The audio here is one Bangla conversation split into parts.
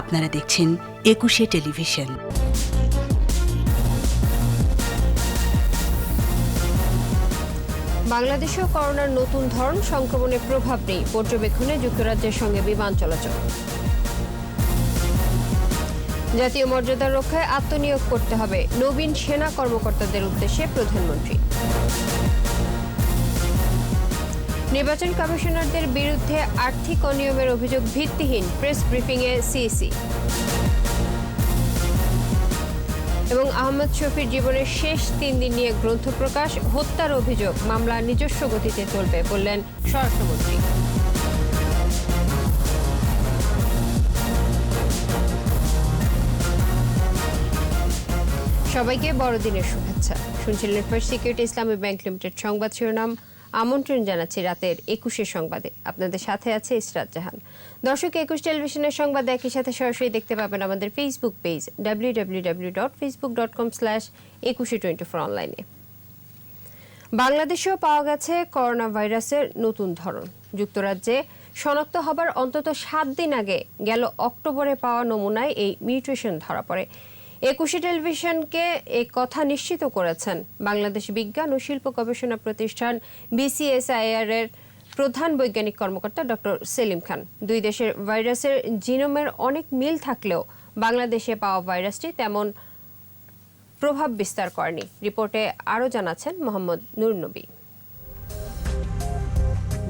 আপনারা দেখছেন একুশে টেলিভিশন। বাংলাদেশেও করোনার নতুন ধরন, সংক্রমণের প্রভাব নেই পর্যবেক্ষণে যুক্তরাজ্যের সঙ্গে বিমান চলাচল। জাতীয় মর্যাদা রক্ষায় আত্মনিয়োগ করতে হবে নবীন সেনা কর্মকর্তাদের উদ্দেশ্যে প্রধানমন্ত্রী। নির্বাচন কমিশনারদের বিরুদ্ধে আর্থিক অনিয়মের অভিযোগ ভিত্তিহীন প্রেস ব্রিফিংয়ে সিইসি। এবং আহমদ শফির জীবনের শেষ তিন দিন নিয়ে গ্রন্থ প্রকাশ, হত্যার অভিযোগ, মামলা নিজস্ব গতিতে চলবে বললেন স্বরাষ্ট্রমন্ত্রী। সবাইকে বড়দিনের শুভেচ্ছা। শুনছিলেন first security Islami bank limited সংবাদ শিরোনাম। আমন্ত্রণ জানাচ্ছি রাতের একুশের সংবাদে। আপনাদের সাথে আছে ইসরাত জাহান। দর্শক, একুশ টেলিভিশনের সংবাদ একই সাথে সরাসরি দেখতে পাবেন আমাদের Facebook page W W W dot Facebook dot com slash একুশে টোয়েন্টি ফোর অনলাইনে বাংলাদেশেও পাওয়া গেছে করোনা ভাইরাসের নতুন ধরন। যুক্তরাজ্যে শনাক্ত হবার অন্তত সাত দিন আগে গেল অক্টোবরে পাওয়া নমুনায় এই মিউটেশন ধরা পড়ে। একুশে টেলিভিশনকে এ কথা নিশ্চিত করেছেন বাংলাদেশ বিজ্ঞান ও শিল্প গবেষণা প্রতিষ্ঠান বিসিএসআইআর এর প্রধান বৈজ্ঞানিক কর্মকর্তা ডক্টর সেলিম খান। দুই দেশের ভাইরাসের জিনোমের অনেক মিল থাকলেও বাংলাদেশে পাওয়া ভাইরাসটি তেমন প্রভাব বিস্তার করেনি। রিপোর্টে আরও জানাচ্ছেন মোহাম্মদ নুরনবী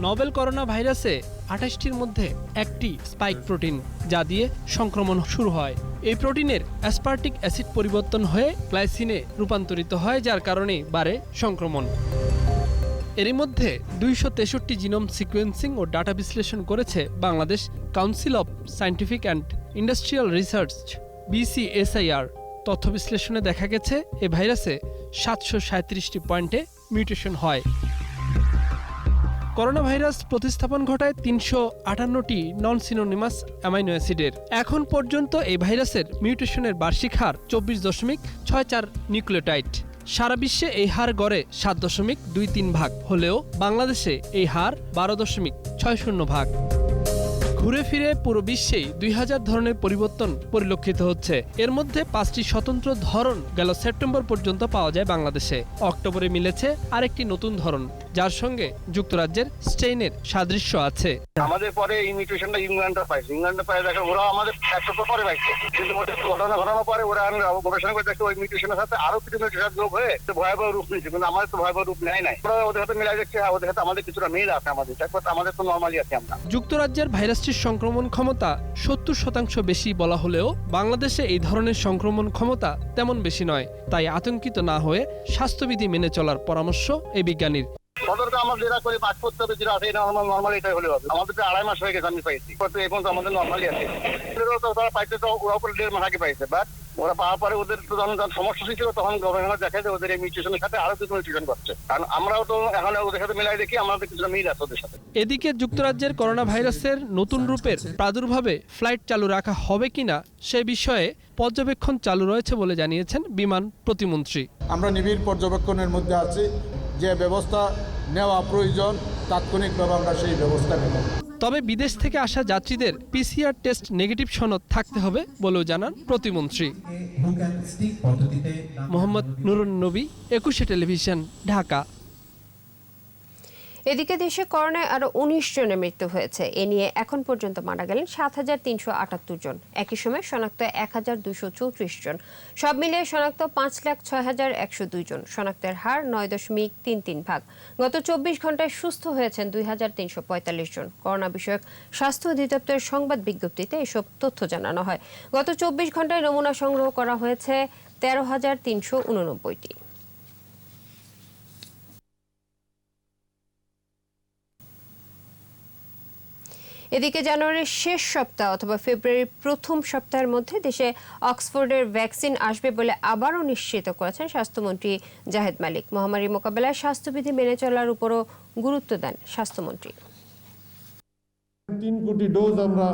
নভেল করোনা ভাইরাসে আঠাশটির মধ্যে একটি স্পাইক প্রোটিন, যা দিয়ে সংক্রমণ শুরু হয়। এই প্রোটিনের অ্যাসপার্টিক অ্যাসিড পরিবর্তন হয়ে গ্লাইসিনে রূপান্তরিত হয়, যার কারণে বাড়ে সংক্রমণ। এরই মধ্যে দুইশো তেষট্টি জিনোম সিকোয়েন্সিং ও ডাটা বিশ্লেষণ করেছে Bangladesh council of scientific and industrial research, BCSIR. তথ্য বিশ্লেষণে দেখা গেছে, এ ভাইরাসে সাতশো সাঁত্রিশটি পয়েন্টে মিউটেশন হয়। করোনা ভাইরাস প্রতিস্থাপন ঘটায় তিনশো আটান্নটি নন সিনোনিমাস অ্যামাইনো অ্যাসিডের এখন পর্যন্ত এই ভাইরাসের মিউটেশনের বার্ষিক হার চব্বিশ দশমিক ছয় চার নিউক্লিওটাইড। সারা বিশ্বে এই হার গড়ে সাত দশমিক দুই তিন ভাগ, হলেও বাংলাদেশে এই হার বারো দশমিক ছয় শূন্য ভাগ। ঘুরে ফিরে পুরো বিশ্বেই দুই হাজার ধরনের পরিবর্তন পরিলক্ষিত হচ্ছে। এর মধ্যে পাঁচটি স্বতন্ত্র ধরন গেল সেপ্টেম্বর পর্যন্ত পাওয়া যায় বাংলাদেশে। অক্টোবরে মিলেছে আরেকটি নতুন ধরন যার সঙ্গে যুক্তরাজ্যের স্টেইনের সাদৃশ্য আছে। আমাদের পরে এই মিউটেশনটা ইংল্যান্ডে পাইছে। ইংল্যান্ডে পাই দেখে ওরা আমাদের এক সপ্তাহ পরে পাইছে। কিন্তু ঘটনা ঘটানোর পরে ওরা আমি গবেষণা করে দেখছি ওই মিউটেশনের সাথে আরও কিছু মিউটেশন যোগ হয়ে ভয়াবহ রূপ নিয়েছে। কিন্তু আমাদের তো ভয়াবহ রূপ নেয় নাই। ওরা ওদের সাথে মিলাই হ্যাঁ ওদের সাথে আমাদের কিছুটা মিল আছে আমাদের। তারপর আমাদের তো নর্মালি আছে আমরা। যুক্তরাজ্যের ভাইরাসটির সংক্রমণ ক্ষমতা সত্তর শতাংশ বেশি বলা হলেও বাংলাদেশে এই ধরনের সংক্রমণ ক্ষমতা তেমন বেশি নয়। তাই আতঙ্কিত না হয়ে স্বাস্থ্যবিধি মেনে চলার পরামর্শ এই বিজ্ঞানীর। সতর্ক আমরা যেটা করে পাস করতে হবে যেটা আছে এটা আমার নর্মালি এটাই হলে হবে। আমাদের তো আড়াই মাস হয়ে গেছে আমি পাইছি। তো এখন তো আমাদের নর্মালি আছে। তারা পাইছে তো ওরা উপরে দেড় মাস আগে পাইছে বাট ওরা পাওয়ার পরে ওদের তো যখন সমস্যা ছিল তখন গভর্নমেন্ট দেখা যায় ওদের এই মিউটেশনের সাথে আরও কিছু মিউটেশন করছে। কারণ আমরাও তো এখন ওদের সাথে মিলাই দেখি আমাদের কিছুটা মিল আছে ওদের সাথে। এদিকে যুক্তরাজ্যের করোনা ভাইরাসের নতুন রূপের প্রাদুর্ভাবে ফ্লাইট চালু রাখা হবে কিনা সে বিষয়ে পর্যবেক্ষণ চালু রয়েছে বলে জানিয়েছেন বিমান প্রতিমন্ত্রী। আমরা নিবিড় পর্যবেক্ষণের মধ্যে আছি। যে ব্যবস্থা নেওয়া প্রয়োজন তাৎক্ষণিকভাবে আমরা সেই ব্যবস্থা নেব। তবে বিদেশ থেকে আসা যাত্রীদের পিসিআর টেস্ট নেগেটিভ সনদ থাকতে হবে বলেও জানান প্রতিমন্ত্রী। মোহাম্মদ নুরুন নবী একুশে টেলিভিশন ঢাকা। এদিকে দেশে করোনায় আরও উনিশ জনের মৃত্যু হয়েছে। এ নিয়ে এখন পর্যন্ত মারা গেলেন সাত হাজার তিনশো আটাত্তর জন। একই সময় শনাক্ত এক হাজার দুশো চৌত্রিশ জন। সব মিলিয়ে শনাক্ত পাঁচ লাখ ছয় হাজার একশো দুই জন। শনাক্তের হার নয় দশমিক তিন তিন ভাগ। গত চব্বিশ ঘন্টায় সুস্থ হয়েছেন দুই হাজার তিনশো পঁয়তাল্লিশ জন। করোনা বিষয়ক স্বাস্থ্য অধিদপ্তরের সংবাদ বিজ্ঞপ্তিতে এসব তথ্য জানানো হয়। গত চব্বিশ ঘন্টায় নমুনা সংগ্রহ করা হয়েছে তেরো হাজার তিনশো উননব্বইটি। এদিকে জানুয়ারির শেষ সপ্তাহ অথবা ফেব্রুয়ারির প্রথম সপ্তাহের মধ্যে দেশে অক্সফোর্ডের ভ্যাকসিন আসবে বলে আবারও নিশ্চিত করেছেন স্বাস্থ্যমন্ত্রী জাহেদ মালিক। মহামারী মোকাবেলায় স্বাস্থ্যবিধি মেনে চলার উপরও গুরুত্ব দেন স্বাস্থ্যমন্ত্রী। তিন কোটি ডোজ আমরা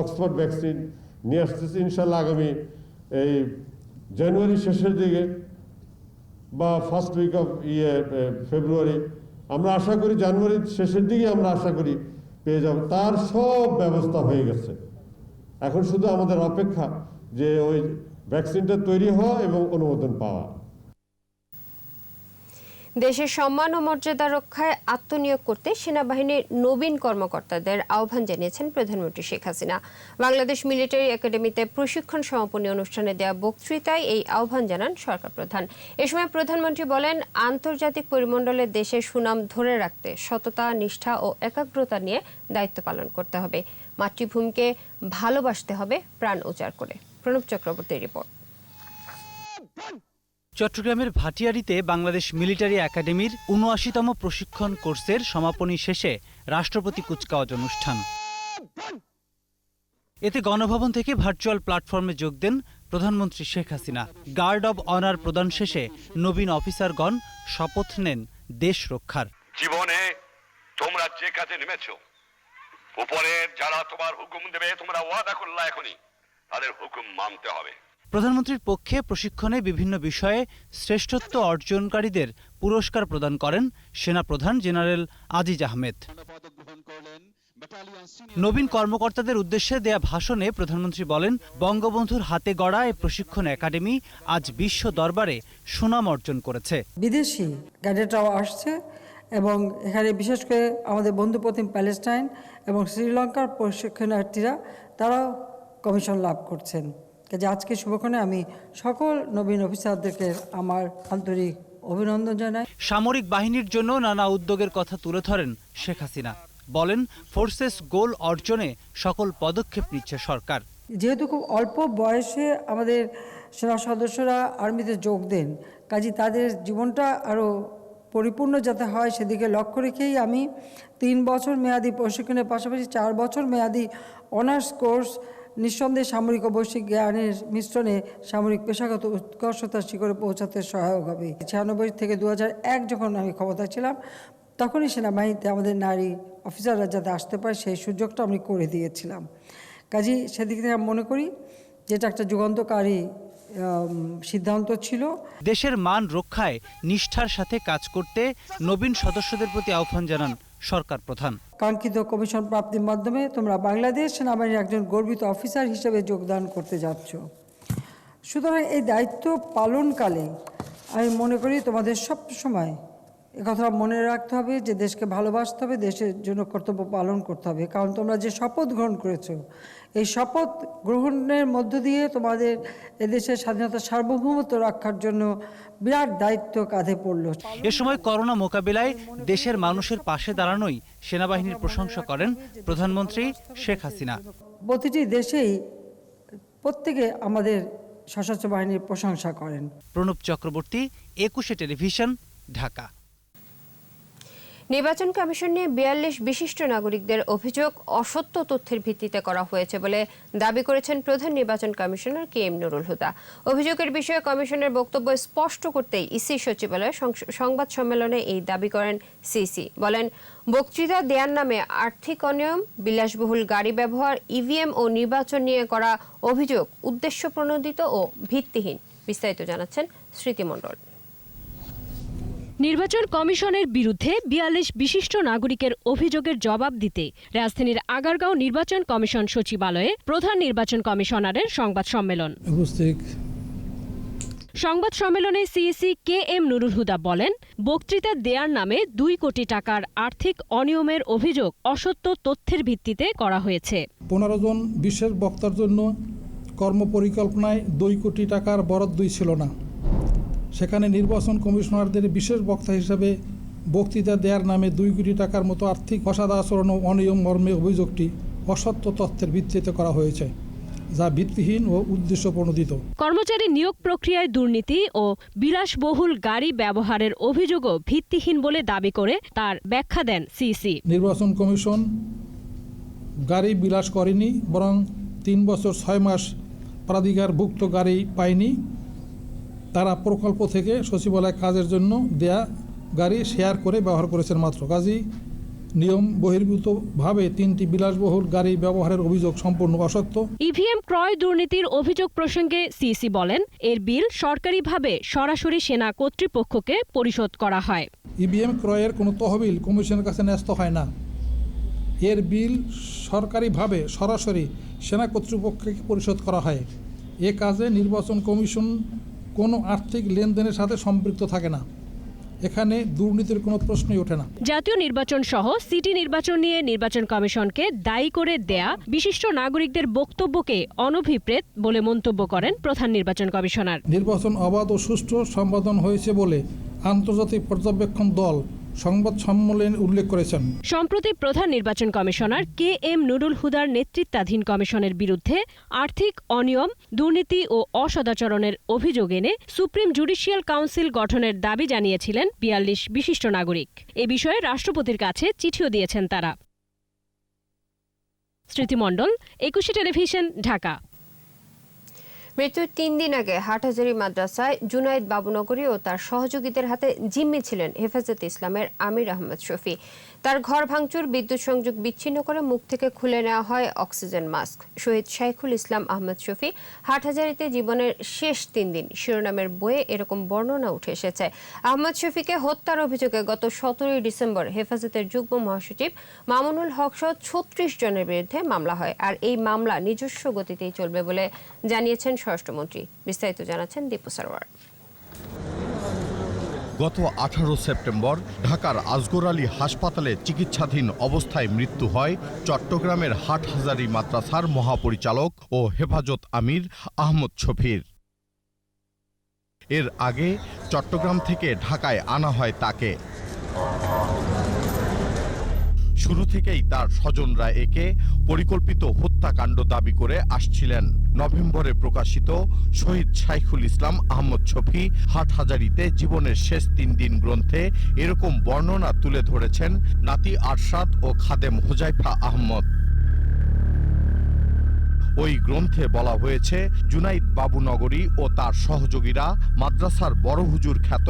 অক্সফোর্ড ভ্যাকসিন নিয়ে আসতেছি ইনশাল্লাহ আগামী, এই জানুয়ারি শেষের দিকে বা ফার্স্ট উইক অফ ইয়ে ফেব্রুয়ারি। আমরা আশা করি জানুয়ারির শেষের দিকে আমরা আশা করি পেয়ে যাব। তার সব ব্যবস্থা হয়ে গেছে। এখন শুধু আমাদের অপেক্ষা যে ওই ভ্যাকসিনটা তৈরি হওয়া এবং অনুমোদন পাওয়া। দেশের সম্মান ও মর্যাদা রক্ষায় আত্মনিয়োগ করতে সেনাবাহিনীর নবীন কর্মকর্তাদের আহ্বান জানিয়েছেন প্রধানমন্ত্রী শেখ হাসিনা। বাংলাদেশ মিলিটারি একাডেমিতে প্রশিক্ষণ সমাপনী অনুষ্ঠানে দেওয়া বক্তৃতায় এই আহ্বান জানান সরকার প্রধান। এ সময় প্রধানমন্ত্রী বলেন, আন্তর্জাতিক পরিমণ্ডলে দেশের সুনাম ধরে রাখতে সততা, নিষ্ঠা ও একাগ্রতা নিয়ে দায়িত্ব পালন করতে হবে। মাতৃভূমিকে ভালোবাসতে হবে, প্রাণ উজাড় করে। প্রণব চক্রবর্তীর রিপোর্ট। চট্টগ্রামের ভাটিয়ারিতে বাংলাদেশ মিলিটারি একাডেমির উনআশিতম প্রশিক্ষণ কোর্সের সমাপনী শেষে রাষ্ট্রপতি কুচকাওয়াজ অনুষ্ঠান। এতে গণভবন থেকে ভার্চুয়াল প্ল্যাটফর্মে যোগ দেন প্রধানমন্ত্রী Sheikh Hasina. Guard of honour প্রদান শেষে নবীন অফিসারগণ শপথ নেন দেশ রক্ষার। জীবনে তোমরা যে কাজে নেমেছো, উপরের যারা তোমার হুকুম দেবে, তোমরা ওয়াদা করলা এখনই। তাদের হুকুম মানতে হবে। প্রধানমন্ত্রীর পক্ষে প্রশিক্ষণে বিভিন্ন বিষয়ে শ্রেষ্ঠত্ব অর্জনকারীদের পুরস্কার প্রদান করেন সেনাপ্রধান জেনারেল আজিজ আহমেদ। নবীন কর্মকর্তাদের উদ্দেশ্যে দেয়া ভাষণে প্রধানমন্ত্রী বলেন, বঙ্গবন্ধুর হাতে গড়া এই প্রশিক্ষণ একাডেমি আজ বিশ্ব দরবারে সুনাম অর্জন করেছে। বিদেশি ক্যাডেটরাও আসছে এবং এখানে বিশেষ করে আমাদের বন্ধুপ্রতিম প্যালেস্টাইন এবং শ্রীলঙ্কার প্রশিক্ষণার্থীরা, তারাও কমিশন লাভ করছেন। কাজে আজকে শুভক্ষণে আমি সকল নবীন অফিসারদেরকে আমার আন্তরিক অভিনন্দন জানাই। সামরিক বাহিনীর জন্য নানা উদ্যোগের কথা তুলে ধরেন শেখ হাসিনা। বলেন ফোর্সেস গোল অর্জনে সকল পদক্ষেপ নিচ্ছে সরকার। যেহেতু খুব অল্প বয়সে আমাদের সেনা সদস্যরা আর্মিতে যোগ দেন কাজে তাদের জীবনটা আরও পরিপূর্ণ যাতে হয় সেদিকে লক্ষ্য রেখেই আমি তিন বছর মেয়াদি প্রশিক্ষণের পাশাপাশি চার বছর মেয়াদি অনার্স কোর্স নিঃসন্দেহে সামরিক বৈশ্বিক জ্ঞানের মিশ্রণে সামরিক পেশাগত উৎকর্ষতার শিখরে পৌঁছাতে সহায়ক হবে। ছিয়ানব্বই থেকে দু এক যখন আমি ক্ষমতায় ছিলাম, তখনই সেনাবাহিনীতে আমাদের নারী অফিসাররা যাতে আসতে পারে সেই সুযোগটা আমি করে দিয়েছিলাম। কাজী সেদিক থেকে আমি মনে করি যেটা একটা যুগান্তকারী সিদ্ধান্ত ছিল। দেশের মান রক্ষায় নিষ্ঠার সাথে কাজ করতে নবীন সদস্যদের প্রতি আহ্বান জানান সরকার প্রধান। কাঙ্ক্ষিত কমিশন প্রাপ্তির মাধ্যমে তোমরা বাংলাদেশ সেনাবাহিনীর একজন গর্বিত অফিসার হিসেবে যোগদান করতে যাচ্ছ। সুতরাং এই দায়িত্ব পালনকালে আমি মনে করি তোমাদের সব সময় কথা মনে রাখতে হবে যে দেশকে ভালোবাসতে হবে, দেশের জন্য কর্তব্য পালন করতে হবে। কারণ তোমরা যে শপথ গ্রহণ করেছ এই শপথ গ্রহণের মধ্য দিয়ে তোমাদের এদেশের স্বাধীনতা সার্বভৌমত্ব রক্ষার জন্য বিরাট দায়িত্ব কাঁধে পড়ল। এ সময় করোনা মোকাবিলায় দেশের মানুষের পাশে দাঁড়ানোই সেনাবাহিনীর প্রশংসা করেন প্রধানমন্ত্রী শেখ হাসিনা। প্রতিটি দেশেই প্রত্যেকে আমাদের সশস্ত্র বাহিনীর প্রশংসা করেন। প্রণব চক্রবর্তী একুশে টেলিভিশন ঢাকা। নির্বাচন কমিশন নিয়ে বিয়াল্লিশ বিশিষ্ট নাগরিকদের অভিযোগ অসত্য তথ্যের ভিত্তিতে করা হয়েছে বলে দাবি করেছেন প্রধান নির্বাচন commissioner K M Nurul Huda. অভিযোগের বিষয়ে কমিশনের বক্তব্য স্পষ্ট করতেই ইসি সচিবালয়ে সংবাদ সম্মেলনে এই দাবি করেন সিসি। বলেন, বক্তৃতা দেওয়ার নামে আর্থিক অনিয়ম, বিলাসবহুল গাড়ি ব্যবহার, ইভিএম ও নির্বাচন নিয়ে করা অভিযোগ উদ্দেশ্য প্রণোদিত ও ভিত্তিহীন, বিস্তারিত জানাচ্ছেন স্মৃতিমণ্ডল। নির্বাচন কমিশনের বিরুদ্ধে বিয়াল্লিশ বিশিষ্ট নাগরিকের অভিযোগের জবাব দিতে রাজধানীর আগারগাঁও নির্বাচন কমিশন সচিবালয়ে প্রধান নির্বাচন কমিশনারের সংবাদ সম্মেলন। সংবাদ সম্মেলনে CEC K M Nurul Huda বলেন বক্তৃতা দেয়ার নামে দুই কোটি টাকার আর্থিক অনিয়মের অভিযোগ অসত্য তথ্যের ভিত্তিতে করা হয়েছে। পনেরো জন বিশেষ বক্তার জন্য কর্মপরিকল্পনায় দুই কোটি টাকার বরাদ্দই ছিল না। সেখানে নির্বাচন কমিশনারদের বিশেষ বক্তা হিসেবে বক্তৃতা দেওয়ার নামে দুই কোটি টাকার মতো আর্থিক অসাদ আচরণ ও অনিয়ম মর্মে অভিযোগটি অসত্য তথ্যের ভিত্তিতে করা হয়েছে যা ভিত্তিহীন ও উদ্দেশ্য প্রণোদিত কর্মচারী নিয়োগ প্রক্রিয়ায় দুর্নীতি ও বিলাসবহুল গাড়ি ব্যবহারের অভিযোগও ভিত্তিহীন বলে দাবি করে তার ব্যাখ্যা দেন সিইসি। নির্বাচন কমিশন গাড়ি বিলাস করেনি বরং তিন বছর ছয় মাস প্রাধিকারভুক্ত গাড়ি পায়নি। তারা প্রকল্প থেকে সচিবালয় কাজের জন্য দেয়া গাড়ি শেয়ার করে ব্যবহার করেছেন মাত্র। কাজী নিয়ম বহির্ভূতভাবে তিনটি বিলাসবহুল গাড়ি ব্যবহারের অভিযোগ সম্পূর্ণ অসত্য। ইভিএম ক্রয় দুর্নীতির অভিযোগ প্রসঙ্গে সিসি বলেন এর বিল সরকারিভাবে সরাসরি সেনা কর্তৃপক্ষকে পরিশোধ করা হয়। ইভিএম ক্রয়ের কোনো তহবিল কমিশনের কাছে ন্যস্ত হয় না। এর বিল সরকারিভাবে সরাসরি সেনা কর্তৃপক্ষকে পরিশোধ করা হয়। এ কাজে নির্বাচন কমিশন কোনো আর্থিক লেনদেনের সাথে সম্পৃক্ত থাকে না। এখানে দুর্নীতির কোনো প্রশ্নই ওঠে না। জাতীয় নির্বাচন সহ সিটি নির্বাচন নিয়ে নির্বাচন কমিশনকে দায়ী করে দেয়া বিশিষ্ট নাগরিকদের বক্তব্যকে অনভিপ্রেত বলে মন্তব্য করেন প্রধান নির্বাচন কমিশনার। নির্বাচন অবাধ ও সুষ্ঠু সম্পাদন হয়েছে বলে আন্তর্জাতিক পর্যবেক্ষণ দল সংবাদ সম্মেলনে উল্লেখ করেছেন। সম্প্রতি প্রধান নির্বাচন কমিশনার কে এম নুরুল হুদার নেতৃত্বাধীন কমিশনের বিরুদ্ধে আর্থিক অনিয়ম, দুর্নীতি ও অসদাচরণের অভিযোগ এনে সুপ্রিম জুডিশিয়াল কাউন্সিল গঠনের দাবি জানিয়েছিলেন বিয়াল্লিশ বিশিষ্ট নাগরিক। এ বিষয়ে রাষ্ট্রপতির কাছে চিঠিও দিয়েছেন তারা। স্মৃতিমণ্ডল, একুশে টেলিভিশন, ঢাকা। মৃত্যুর তিন দিন আগে হাটহাজারি মাদ্রাসায় জুনাইদ বাবুনগরী ও তার সহযোগীদের হাতে জিম্মি ছিলেন হেফাজত ইসলামের আমির আহমদ শফি। তার ঘর ভাঙচুর, বিদ্যুৎ সংযোগ বিচ্ছিন্ন করে মুখ থেকে খুলে নেওয়া হয় অক্সিজেন মাস্ক। শহীদ শাইখুল ইসলাম আহমদ শফি, হাটহাজারিতে জীবনের শেষ তিন দিন। শিরোনামের বইয়ে এরকম বর্ণনা উঠে এসেছে। আহমদ শফিকে হত্যার অভিযোগে গত সতেরোই ডিসেম্বর হেফাজতের যুগ্ম মহাসচিব মামুনুল হক সহ ছত্রিশ জনের বিরুদ্ধে মামলা হয়। আর এই মামলা নিজস্ব গতিতেই চলবে বলে জানিয়েছেন স্বরাষ্ট্রমন্ত্রী। বিস্তারিত জানাচ্ছেন দীপু সারোয়ার গত আঠারো সেপ্টেম্বর ঢাকার আজগর আলী হাসপাতালে চিকিৎসাধীন অবস্থায় মৃত্যু হয় চট্টগ্রামের হাটহাজারি মাদ্রাসার মহাপরিচালক ও হেফাজত আমির আহমদ শফির। এর আগে চট্টগ্রাম থেকে ঢাকায় আনা হয় তাকে। শুরু থেকেই তার স্বজনরা একে পরিকল্পিত হত্যাকাণ্ড দাবি করে আসছিলেন। নভেম্বরে প্রকাশিত শহীদ শাইখুল ইসলাম, আহমদ শফি, হাটহাজারিতে জীবনের শেষ তিন দিন গ্রন্থে এরকম বর্ণনা তুলে ধরেছেন নাতি আরশাদ ও খাদেম হোজাইফা আহমদ। ওই গ্রন্থে বলা হয়েছে, জুনাইদ বাবুনগরী ও তার সহযোগীরা মাদ্রাসার বড় হুজুর খ্যাত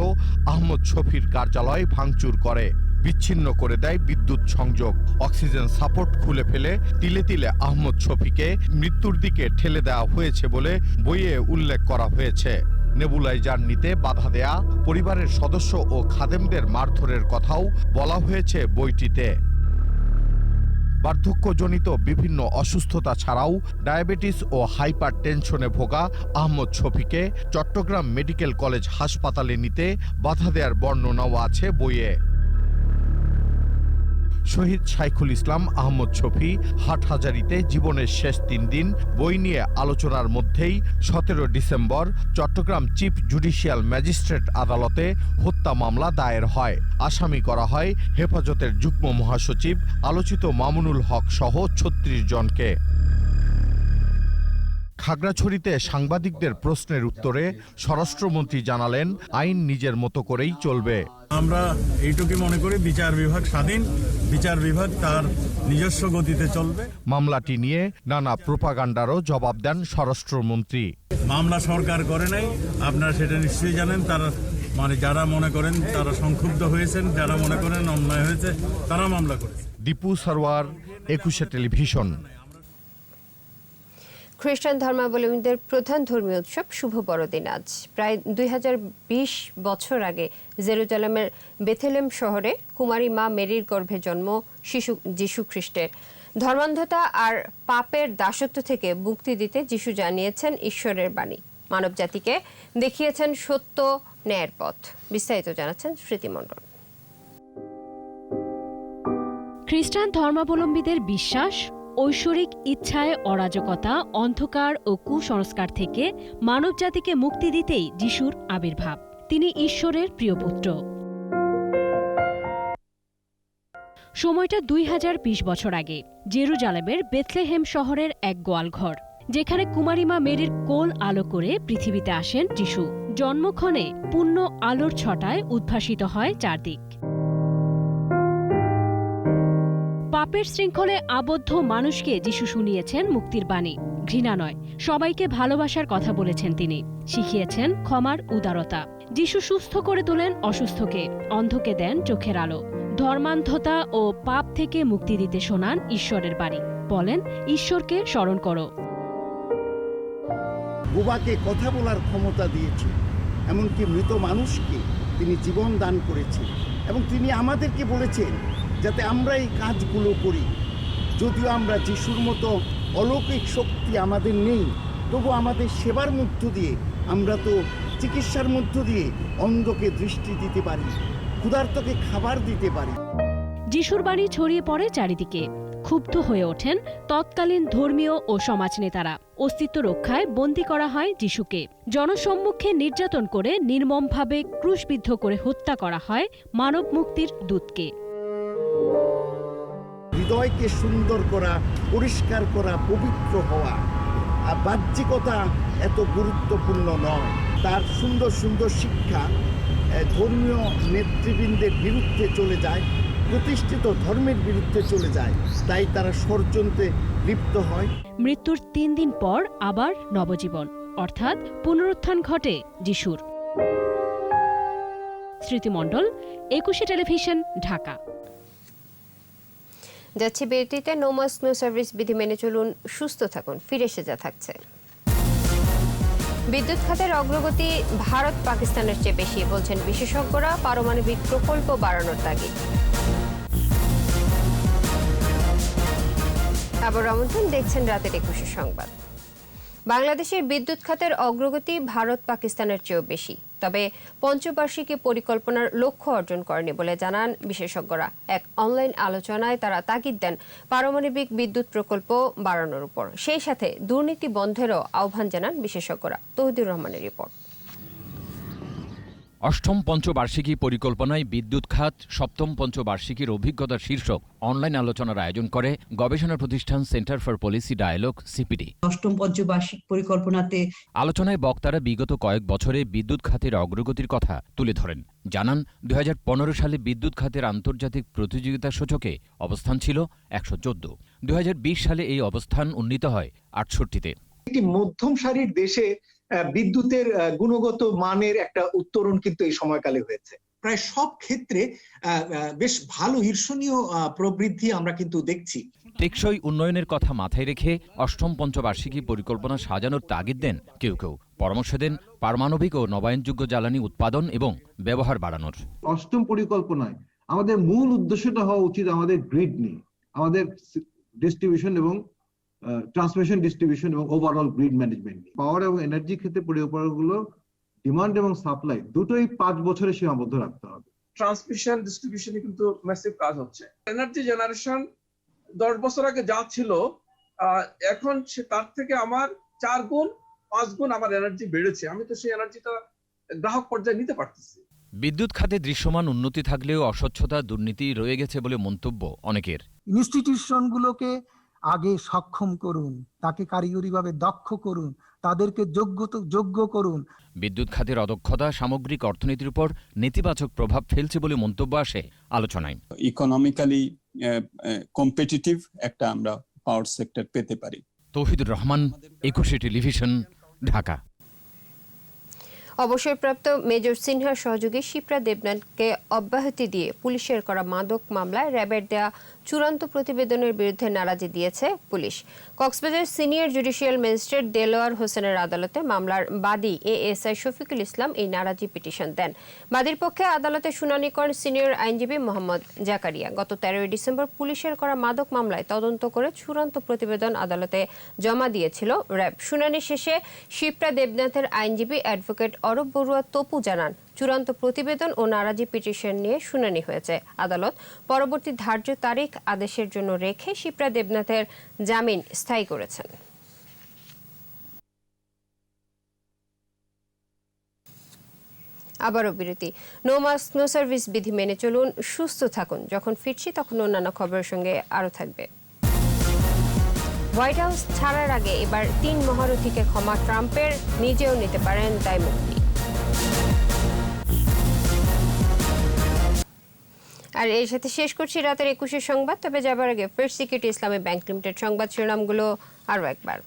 আহমদ শফির কার্যালয় ভাঙচুর করে। বিচ্ছিন্ন করে দেয় বিদ্যুৎ সংযোগ। অক্সিজেন সাপোর্ট খুলে ফেলে তিলে তিলে আহমদ শফিকে মৃত্যুর দিকে ঠেলে দেওয়া হয়েছে বলে বইয়ে উল্লেখ করা হয়েছে। নেবুলাইজার নিতে বাধা দেয়া, পরিবারের সদস্য ও খাদেমদের মারধরের কথাও বলা হয়েছে বইটিতে। বার্ধক্যজনিত বিভিন্ন অসুস্থতা ছাড়াও ডায়াবেটিস ও হাইপার টেনশনে ভোগা আহমদ শফিকে চট্টগ্রাম মেডিকেল কলেজ হাসপাতালে নিতে বাধা দেওয়ার বর্ণনাও আছে বইয়ে। শহীদ শাইখুল ইসলাম, আহমদ শফি, হাটহাজারিতে জীবনের শেষ তিন দিন, বই নিয়ে আলোচনার মধ্যেই সতেরো December Chattogram chief judicial magistrate আদালতে হত্যা মামলা দায়ের হয়। আসামি করা হয় হেফাজতের যুগ্ম মহাসচিব আলোচিত মামুনুল হক সহ ছত্রিশ জনকে। খাগড়াছড়িতে সাংবাদিকদের প্রশ্নের উত্তরে স্বরাষ্ট্রমন্ত্রী জানালেন আইন নিজের মতো করেই চলবে। আমরা এইটুকু মনে করি বিচার বিভাগ স্বাধীন বিচার বিভাগ তার নিজস্ব গতিতে চলবে। মামলাটি নিয়ে নানা প্রোপাগান্ডারও জবাব দেন স্বরাষ্ট্রমন্ত্রী। মামলা সরকার করে নাই আপনারা সেটা নিশ্চয়ই জানেন তারা মানে যারা মনে করেন তারা সংক্ষুব্ধ হয়েছেন যারা মনে করেন অন্যায় হয়েছে তারা মামলা করেছে। দীপু সরওয়ার একুশে টেলিভিশন। খ্রিস্টান ধর্মাবলম্বীদের প্রধান ধর্মীয় উৎসব শুভ বড়দিন আজ। প্রায় দুই হাজার বিশ বছর আগে জেরুজালেমের বেথেলেম শহরে কুমারী মা মেরির গর্ভে জন্ম শিশু যীশু খ্রিস্টের। ধর্মান্ধতা আর পাপের দাসত্ব থেকে মুক্তি দিতে যিশু জানিয়েছেন ঈশ্বরের বাণী। মানবজাতিকে দেখিয়েছেন সত্য ন্যায়ের পথ। বিস্তারিত জানাচ্ছেন স্মৃতিমণ্ডল খ্রিস্টান ধর্মাবলম্বীদের বিশ্বাস ঐশ্বরিক ইচ্ছায় অরাজকতা, অন্ধকার ও কুসংস্কার থেকে মানবজাতিকে মুক্তি দিতেই যিশুর আবির্ভাব। তিনি ঈশ্বরের প্রিয় পুত্র। সময়টা দুই হাজার বিশ বছর আগে, জেরুজালেমের বেথলেহেম শহরের এক গোয়ালঘর যেখানে কুমারীমা মেরির কোল আলো করে পৃথিবীতে আসেন যিশু। জন্মক্ষণে পূর্ণ আলোর ছটায় উদ্ভাসিত হয় চারদিক। পাপের শৃঙ্খলে আবদ্ধ মানুষকে যিশু শুনিয়েছেন মুক্তির বাণী। ঘৃণা নয়, সবাইকে ভালোবাসার কথা বলেছেন তিনি। শিখিয়েছেন ক্ষমার উদারতা। যিশু সুস্থ করে তোলেন অসুস্থকে, অন্ধকে দেন চোখের আলো। ধর্মান্ধতা ও পাপ থেকে মুক্তি দিতে শোনান ঈশ্বরের বাণী। বলেন, ঈশ্বরকে স্মরণ করো। বোবাকে কথা বলার ক্ষমতা দিয়েছে এমনকি মৃত মানুষকে তিনি জীবন দান করেছেন। এবং তিনি আমাদেরকে বলেছেন যাতে আমরা এই কাজগুলো করি। যদিও আমরা যিশুর মতো অলৌকিক শক্তি আমাদের নেই, তবু আমাদের সেবার মধ্য দিয়ে আমরা তো চিকিৎসার মধ্য দিয়ে অন্ধকে দৃষ্টি দিতে পারি, ক্ষুধার্তকে খাবার দিতে পারি। যিশুর বাণী ছড়িয়ে পড়ে চারিদিকে। ক্ষুব্ধ হয়ে ওঠেন তৎকালীন ধর্মীয় ও সমাজ নেতারা অস্তিত্ব রক্ষায় বন্দি করা হয় যিশুকে। জনসম্মুখে নির্যাতন করে নির্মমভাবে ক্রুশবিদ্ধ করে হত্যা করা হয় মানব মুক্তির দূতকে। হৃদয়কে সুন্দর করা, পরিষ্কার করা, পবিত্র হওয়া। আর বাহ্যিকতা এত গুরুত্বপূর্ণ নয়। তার সুন্দর সুন্দর শিক্ষা ধর্মীয় নেতৃবৃন্দের বিরুদ্ধে চলে যায়, প্রতিষ্ঠিত ধর্মের বিরুদ্ধে চলে যায়। তাই তারা ষড়যন্ত্রে লিপ্ত হয়। মৃত্যুর তিন দিন পর আবার নবজীবন, অর্থাৎ পুনরুত্থান ঘটে যিশুর। স্মৃতিমণ্ডল, একুশে টেলিভিশন, ঢাকা। যাচ্ছে বিরতিতে নো মাস্ক নো সার্ভিস বিধি মেনে চলুন, সুস্থ থাকুন, ফিরে এসে যা থাকছে। বিদ্যুৎ খাতের অগ্রগতি ভারত পাকিস্তানের চেয়ে বেশি, বলছেন বিশেষজ্ঞরা। পারমাণবিক প্রকল্প বাড়ানোর তাগিদ। আবার আমন্ত্রণ দেখছেন রাতের একুশে সংবাদ। বাংলাদেশের বিদ্যুৎ খাতের অগ্রগতি ভারত পাকিস্তানের চেয়েও বেশি। তবে পঞ্চবার্ষিকী পরিকল্পনার লক্ষ্য অর্জন করেনি বলে জানান বিশেষজ্ঞরা। এক অনলাইন আলোচনায় তারা তাগিদ দেন, পারমাণবিক বিদ্যুৎ প্রকল্প বাড়ানোর উপর। সেই সাথে দুর্নীতি বন্ধেরও আহ্বান জানান বিশেষজ্ঞরা। তহিদুর রহমানের রিপোর্ট। অষ্টম পঞ্চবার্ষিকী পরিকল্পনায় বিদ্যুৎ খাত সপ্তম পঞ্চবার্ষিকীর অভিজ্ঞতার শীর্ষক অনলাইন আলোচনার আয়োজন করে গবেষণা প্রতিষ্ঠান centre for policy dialogue CPD. অষ্টম পঞ্চবার্ষিক পরিকল্পনাতে আলোচনায় বক্তারা বিগত কয়েক বছরে বিদ্যুৎ খাতের অগ্রগতির কথা তুলে ধরেন। জানান দু হাজার পনেরো সালে বিদ্যুৎ খাতের আন্তর্জাতিক প্রতিযোগিতার সূচকে অবস্থান ছিল একশো চোদ্দ। দু সালে এই অবস্থান উন্নীত হয় আটষট্টিতে। একটি মধ্যম সারির দেশে বিদ্যুতের গুণগত মানের একটা উত্তরণ কিন্তু এই সময়কালে হয়েছে। প্রায় সব ক্ষেত্রে আহ, আহ, বেশ ভালো ঈর্ষণীয় আহ, প্রবৃদ্ধি আমরা কিন্তু দেখছি। টেকসই উন্নয়নের কথা মাথায় রেখে অষ্টম পঞ্চবার্ষিকী পরিকল্পনা সাজানোর তাগিদ দেন কেউ কেউ। পরামর্শ দেন পারমাণবিক ও নবায়নযোগ্য জ্বালানি উৎপাদন এবং ব্যবহার বাড়ানোর। অষ্টম পরিকল্পনায় আমাদের মূল উদ্দেশ্যটা হওয়া উচিত আমাদের গ্রিড নিয়ে আমাদের ডিস্ট্রিবিউশন এবং ট্রান্সমিশন ডিস্ট্রিবিউশন এবং ওভারঅল গ্রিড ম্যানেজমেন্ট পাওয়ার এবং এনার্জি ক্ষেত্রে পরিকল্পনাগুলো ডিমান্ড এবং সাপ্লাই দুটোই পাঁচ বছরে সীমাবদ্ধ রাখতে হবে। ট্রান্সমিশন ডিস্ট্রিবিউশনে কিন্তু ম্যাসিভ কাজ হচ্ছে। এনার্জি জেনারেশন দশ বছর আগে যা ছিল আহ, এখন সে তার থেকে আমার চার গুণ পাঁচ গুণ আমার এনার্জি বেড়েছে। আমি তো সেই এনার্জিটা গ্রাহক পর্যায়ে নিতে পারতেছি। বিদ্যুৎ খাতে দৃশ্যমান উন্নতি থাকলেও অস্বচ্ছতা দুর্নীতি রয়ে গেছে বলে মন্তব্য অনেকের। ইনস্টিটিউশনগুলোকে আগে সক্ষম করুন তাকে কারিগরিভাবে দক্ষ করুন তাদেরকে যোগ্য যোগ্য করুন। বিদ্যুৎ খাতের অদক্ষতা সামগ্রিক অর্থনীতির উপর নেতিবাচক প্রভাব ফেলছে বলে মন্তব্য আসে আলোচনায়। ইকোনমিক্যালি কম্পিটিটিভ একটা আমরা পাওয়ার সেক্টর পেতে পারি। তৌহিদুর রহমান একুশে টেলিভিশন ঢাকা। অবসরপ্রাপ্ত মেজর সিনহার সহযোগী শিপ্রা দেবনাথকে অব্যাহতি দিয়ে পুলিশের করা মাদক মামলায় র্যাবের দেয়া চূড়ান্ত প্রতিবেদনের বিরুদ্ধে নারাজি দিয়েছে police. Cox's Bazar senior judicial magistrate Delwar হোসেনের আদালতে মামলার বাদী এএসআই শফিকুল ইসলাম এই নারাজি পিটিশন দেন। বাদীর পক্ষে আদালতে শুনানি করেন সিনিয়র আইনজীবী মোহাম্মদ জাকারিয়া গত তেরোই ডিসেম্বর পুলিশের করা মাদক মামলায় তদন্ত করে চূড়ান্ত প্রতিবেদন আদালতে জমা দিয়েছিল র্যাব। শুনানি শেষে শিপ্রা দেবনাথের আইনজীবী অ্যাডভোকেট অরূপ বড়ুয়া তপু জানান চূড়ান্ত প্রতিবেদন ও নারাজি পিটিশন নিয়ে শুনানি হয়েছে। আদালত পরবর্তী ধার্য তারিখ আদেশের জন্য রেখে শিপ্রা দেবনাথের জামিন স্থায়ী করেছেন। আবারও বিরতি। নো মাস্ক নো সার্ভিস বিধি মেনে চলুন, সুস্থ থাকুন। যখন ফিরছি তখন অন্যান্য খবরের সঙ্গে আরও থাকবে। হোয়াইট হাউস ছাড়ার আগে এবার তিন মহারথীকে ক্ষমা ট্রাম্পের নিজেও নিতে পারেন তাই মুক্তি আর এর সাথে শেষ করছি রাতের একুশের সংবাদ, তবে যাবার আগে first security Islami bank limited সংবাদ শিরোনামগুলো আরও একবার।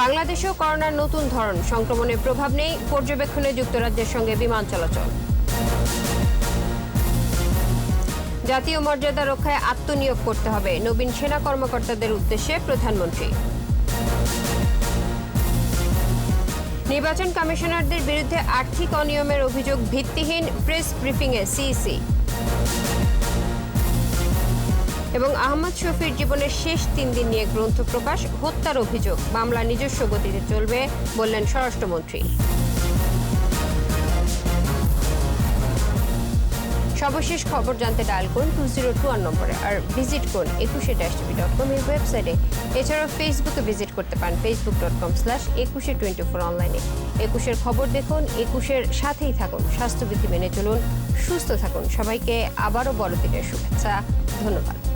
বাংলাদেশেও করোনার নতুন ধরন, সংক্রমণের প্রভাব নেই, পর্যবেক্ষণে যুক্তরাজ্যের সঙ্গে বিমান চলাচল। জাতীয় মর্যাদা রক্ষায় আত্মনিয়োগ করতে হবে, নবীন সেনা কর্মকর্তাদের উদ্দেশ্যে প্রধানমন্ত্রী। নির্বাচন কমিশনারদের বিরুদ্ধে আর্থিক অনিয়মের অভিযোগ ভিত্তিহীন প্রেস ব্রিফিংয়ে সিইসি। এবং আহমদ শফির জীবনের শেষ তিন দিন নিয়ে গ্রন্থ প্রকাশ হত্যার অভিযোগ। মামলা নিজস্ব গতিতে চলবে, বললেন স্বরাষ্ট্রমন্ত্রী। সর্বশেষ খবর জানতে ডায়াল করুন টু জিরো টু ওয়ান নম্বরে আর ভিজিট করুন একুশে ড্যাশ টিভি ডট কম এর ওয়েবসাইটে এছাড়াও ফেসবুকে ভিজিট করতে পারেন Facebook dot com slash Ekushey twenty four অনলাইনে একুশের খবর দেখুন, একুশের সাথেই থাকুন, স্বাস্থ্যবিধি মেনে চলুন, সুস্থ থাকুন। সবাইকে আবারও বড়দিনের শুভেচ্ছা। ধন্যবাদ।